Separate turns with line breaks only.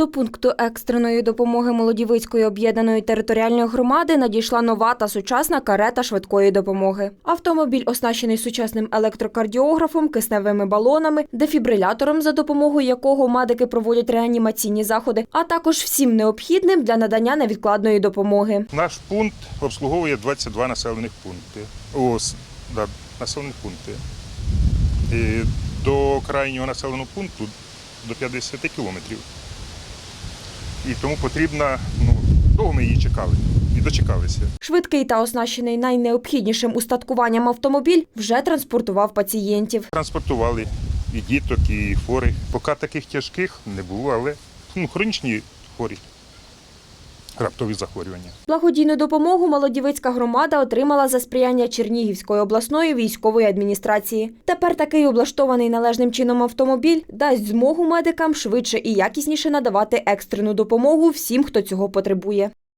До пункту екстреної допомоги Молодівицької об'єднаної територіальної громади надійшла нова та сучасна карета швидкої допомоги. Автомобіль оснащений сучасним електрокардіографом, кисневими балонами, дефібрилятором, за допомогою якого медики проводять реанімаційні заходи, а також всім необхідним для надання невідкладної допомоги.
Наш пункт обслуговує 22 населених пункти. О, с- да, населених пункти. І до крайнього населеного пункту до 50 кілометрів. І тому потрібна, ну, довго ми її чекали і дочекалися.
Швидкий та оснащений найнеобхіднішим устаткуванням автомобіль вже транспортував пацієнтів.
Транспортували і діток, і хворих. Поки таких тяжких не було, але ну, хронічні хворі, раптові захворювання.
Благодійну допомогу Молодівицька громада отримала за сприяння Чернігівської обласної військової адміністрації. Тепер такий облаштований належним чином автомобіль дасть змогу медикам швидше і якісніше надавати екстрену допомогу всім, хто цього потребує.